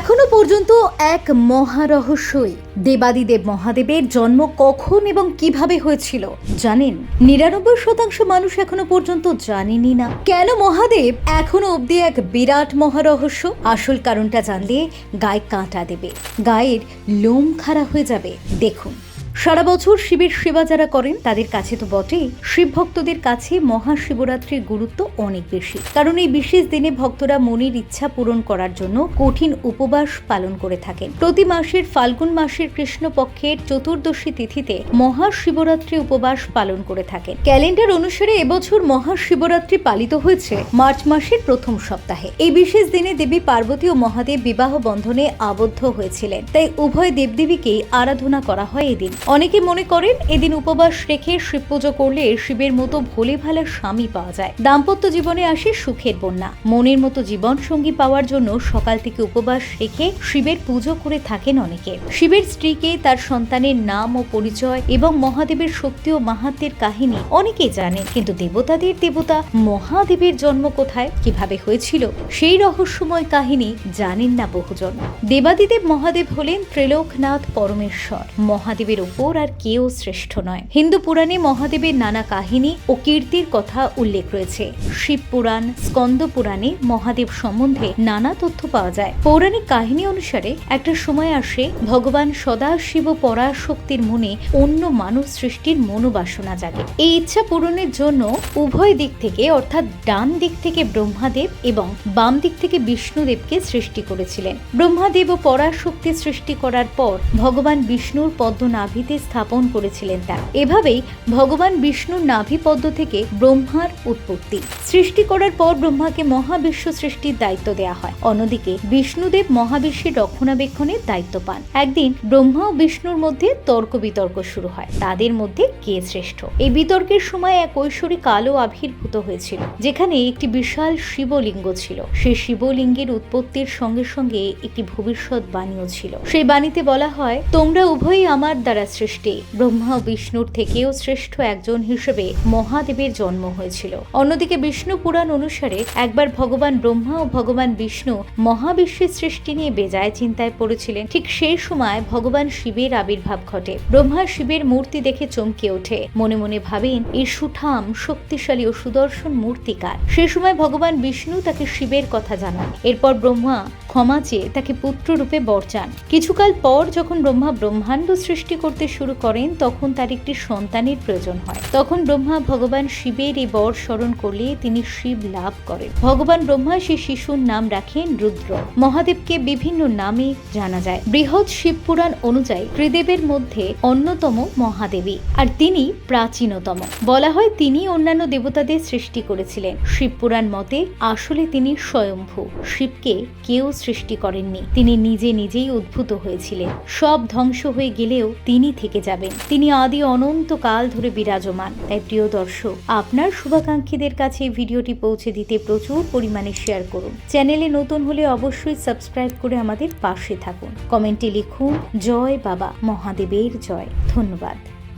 এখনও পর্যন্ত এক মহারহস্যই। দেবাদিদেব মহাদেবের জন্ম কখন এবং কীভাবে হয়েছিল, জানেন? নিরানব্বই শতাংশ মানুষ এখনও পর্যন্ত জানেনি না। কেন মহাদেব এখনও অবধি এক বিরাট মহারহস্য? আসল কারণটা জানলে গায়ে কাঁটা দেবে। গায়ের লোম খাড়া হয়ে যাবে। দেখুন। সারা বছর শিবের সেবা যারা করেন, তাদের কাছে তো বটেই। শিব ভক্তদের কাছে মহাশিবরাত্রির গুরুত্ব অনেক বেশি। কারণ এই বিশেষ দিনে ভক্তরা মনির ইচ্ছা পূরণ করার জন্য কঠিন উপবাস পালন করে থাকেন। প্রতি মাসের ফাল্গুন মাসের কৃষ্ণপক্ষের চতুর্দশী তিথিতে মহাশিবরাত্রি উপবাস পালন করে থাকেন। ক্যালেন্ডার অনুসারে এবছর মহাশিবরাত্রি পালিত হয়েছে মার্চ মাসের প্রথম সপ্তাহে। এই বিশেষ দিনে দেবী পার্বতী ও মহাদেব বিবাহ বন্ধনে আবদ্ধ হয়েছিলেন। তাই উভয় দেবদেবীকেই আরাধনা করা হয় এদিন। অনেকে মনে করেন এদিন উপবাস রেখে শিব পুজো করলে শিবের মতো ভোলে ভালা স্বামী পাওয়া যায়। দাম্পত্য জীবনে আসে সুখের বন্যা। মনের মতো জীবন সঙ্গী পাওয়ার জন্য সকাল থেকে উপবাস রেখে শিবের পুজো করে থাকেন অনেকে। শিবের স্ত্রীকে, তার সন্তানের নাম ও পরিচয় এবং মহাদেবের শক্তি ও মাহাত্মের কাহিনী অনেকেই জানেন, কিন্তু দেবতাদের দেবতা মহাদেবের জন্ম কোথায়, কীভাবে হয়েছিল, সেই রহস্যময় কাহিনী জানেন না বহুজন। দেবাদিদেব মহাদেব হলেন ত্রিলোকনাথ পরমেশ্বর। মহাদেবের ওপর আর কেউ শ্রেষ্ঠ নয়। হিন্দু পুরাণে মহাদেবের নানা কাহিনী ও কীর্তির কথা উল্লেখ রয়েছে। শিব পুরাণ, স্কন্দ পুরাণে মহাদেব সম্বন্ধে নানা তথ্য পাওয়া যায়। পৌরাণিক কাহিনী অনুসারে একটা সময় আসে ভগবান সদাশিব পরাশক্তির মনে অন্য মানব সৃষ্টির মনোবাসনা জাগে। এই ইচ্ছা পূরণের জন্য উভয় দিক থেকে, অর্থাৎ ডান দিক থেকে ব্রহ্মাদেব এবং বাম দিক থেকে বিষ্ণুদেবকে সৃষ্টি করেছিলেন। ব্রহ্মাদেব ও পরাশক্তি সৃষ্টি করার পর ভগবান বিষ্ণুর পদ্ম নাভিতে স্থাপন করেছিলেন তা এভাবেই ভগবান বিষ্ণুর নাভি পদ্ম থেকে ব্রহ্মার উৎপত্তি। সৃষ্টি করার পর ব্রহ্মাকে মহাবিশ্ব সৃষ্টির দায়িত্ব দেওয়া হয়। অন্যদিকে বিষ্ণুদেব মহাবিশ্বের রক্ষণাবেক্ষণের দায়িত্ব পান। একদিন ব্রহ্মা ও বিষ্ণুর মধ্যে তর্ক বিতর্ক শুরু হয়। তাদের মধ্যে কে শ্রেষ্ঠ? এই বিতর্কের সময় এক ঐশ্বরী কালো আবির্ভূত হয়েছিল, যেখানে একটি বিশাল শিবলিঙ্গ ছিল। সেই শিবলিঙ্গের উৎপত্তির সঙ্গে সঙ্গে একটি ভবিষ্যৎ বাণীও ছিল। সেই বাণীতে বলা হয়, তোমরা উভয়ই আমার দ্বারা সৃষ্টি। ব্রহ্মা বিষ্ণুর থেকেও শ্রেষ্ঠ একজন হিসেবে মহাদেবের জন্ম হয়েছিল। অন্যদিকে বিষ্ণু পুরাণ অনুসারে একবার ভগবান ব্রহ্মা ও ভগবান বিষ্ণু মহাবিশ্বের সৃষ্টি নিয়ে বেজায় চিন্তায় পড়েছিলেন। ঠিক সেই সময় ভগবান শিবের আবির্ভাব ঘটে। ব্রহ্মা শিবের মূর্তি দেখে চমকে ওঠে। মনে মনে ভাবেন, এই সুঠাম, শক্তিশালী ও সুদর্শন মূর্তিকার সে সময় ভগবান বিষ্ণু তাকে শিবের কথা জানান। এরপর ব্রহ্মা ক্ষমা চেয়ে তাকে পুত্র রূপে বর চান। কিছুকাল পর যখন ব্রহ্মা ব্রহ্মাণ্ড সৃষ্টি করতে শুরু করেন, তখন তার একটি সন্তানের প্রয়োজন হয়। তখন ব্রহ্মা ভগবান শিবের এই বর স্মরণ করলে তিনি শিব লাভ করেন। ভগবান ব্রহ্মা সেই শিশুর নাম রাখেন রুদ্র। মহাদেবকে বিভিন্ন নামে জানা যায়। বৃহৎ শিব পুরাণ অনুযায়ী ত্রিদেবের মধ্যে অন্যতম মহাদেবী, আর তিনি প্রাচীনতম। বলা হয় তিনি অন্যান্য দেবতাদের সৃষ্টি করেছিলেন। শিব পুরাণ মতে আসলে তিনি স্বয়ম্ভু। শিবকে কেউ সৃষ্টি করেননি। তিনি নিজে নিজেই উদ্ভূত হয়েছিলেন। সব ধ্বংস হয়ে গেলেও তিনি থেকে যাবেন তিনি আদি অনন্ত কাল ধরে বিরাজমান। তাই প্রিয় দর্শক, আপনার শুভাকাঙ্ক্ষীদের কাছে ভিডিওটি পৌঁছে দিতে প্রচুর পরিমাণে শেয়ার করুন। চ্যানেলে নতুন হলে অবশ্যই সাবস্ক্রাইব করে আমাদের পাশে থাকুন। কমেন্টে লিখুন, জয় বাবা, মহাদেবের জয়। ধন্যবাদ।